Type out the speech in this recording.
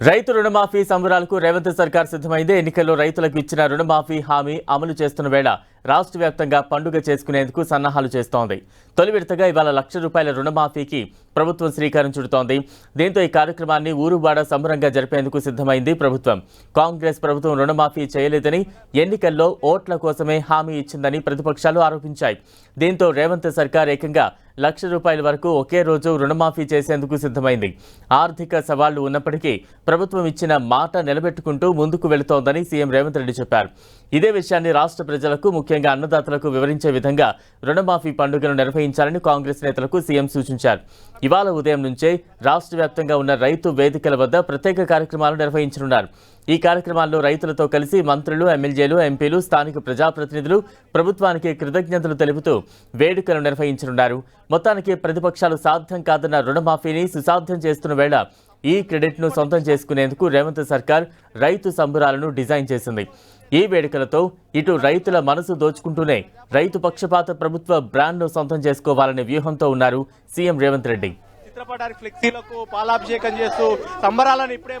రైతు రుణమాఫీ సంబరాలకు రేవంత్ సర్కార్ సిద్ధమైంది. ఎన్నికల్లో రైతులకు ఇచ్చిన రుణమాఫీ హామీ అమలు చేస్తున్న వేళ రాష్ట్ర వ్యాప్తంగా పండుగ చేసుకునేందుకు సన్నాహాలు చేస్తోంది. తొలి విడతగా ఇవాళ లక్ష రూపాయల రుణమాఫీకి ప్రభుత్వం శ్రీకారం చుడుతోంది. దీంతో ఈ కార్యక్రమాన్ని ఊరుబాడ సంబరంగా జరిపేందుకు సిద్ధమైంది ప్రభుత్వం. కాంగ్రెస్ ప్రభుత్వం రుణమాఫీ చేయలేదని ఎన్నికల్లో ఓట్ల కోసమే హామీ ఇచ్చిందని ప్రతిపక్షాలు ఆరోపించాయి. దీంతో రేవంత్ సర్కార్ ఏకంగా లక్ష రూపాయల వరకు ఒకే రోజు రుణమాఫీ చేసేందుకు సిద్ధమైంది. ఆర్థిక సవాళ్ళు ఉన్నప్పటికీ ప్రభుత్వం ఇచ్చిన మాట నిలబెట్టుకుంటూ ముందుకు వెళుతోందని సీఎం రేవంత్ రెడ్డి చెప్పారు. ఇదే విషయాన్ని రాష్ట్ర ప్రజలకు ముఖ్యంగా అన్నదాతలకు వివరించే విధంగా రుణమాఫీ పండుగను నిర్వహించాలని కాంగ్రెస్ నేతలకు సీఎం సూచించారు. ఇవాళ ఉదయం నుంచే రాష్ట్ర వ్యాప్తంగా ఉన్న రైతు వేదికల వద్ద ప్రత్యేక కార్యక్రమాలు నిర్వహించనున్నారు. ఈ కార్యక్రమాల్లో రైతులతో కలిసి మంత్రులు ఎమ్మెల్యేలు ఎంపీలు స్థానిక ప్రజాప్రతినిధులు ప్రభుత్వానికి కృతజ్ఞతలు తెలుపుతూ వేడుకలు నిర్వహించనున్నారు. మొత్తానికి ప్రతిపక్షాలు సాధ్యం కాదన్న రుణమాఫీని సుసాధ్యం చేస్తున్న వేళ ఈ క్రెడిట్ను సొంతం చేసుకునేందుకు రేవంత్ సర్కార్ రైతు సంబురాలను డిజైన్ చేసింది. ఈ వేడుకలతో ఇటు రైతుల మనసు దోచుకుంటూనే రైతు పక్షపాత ప్రభుత్వ బ్రాండ్ను సొంతం చేసుకోవాలనే వ్యూహంతో ఉన్నారు సీఎం రేవంత్ రెడ్డి. చిత్రపటానికి ఫ్లెక్సీలకు పాలాభిషేకం చేస్తూ సంబరాలను ఇప్పుడే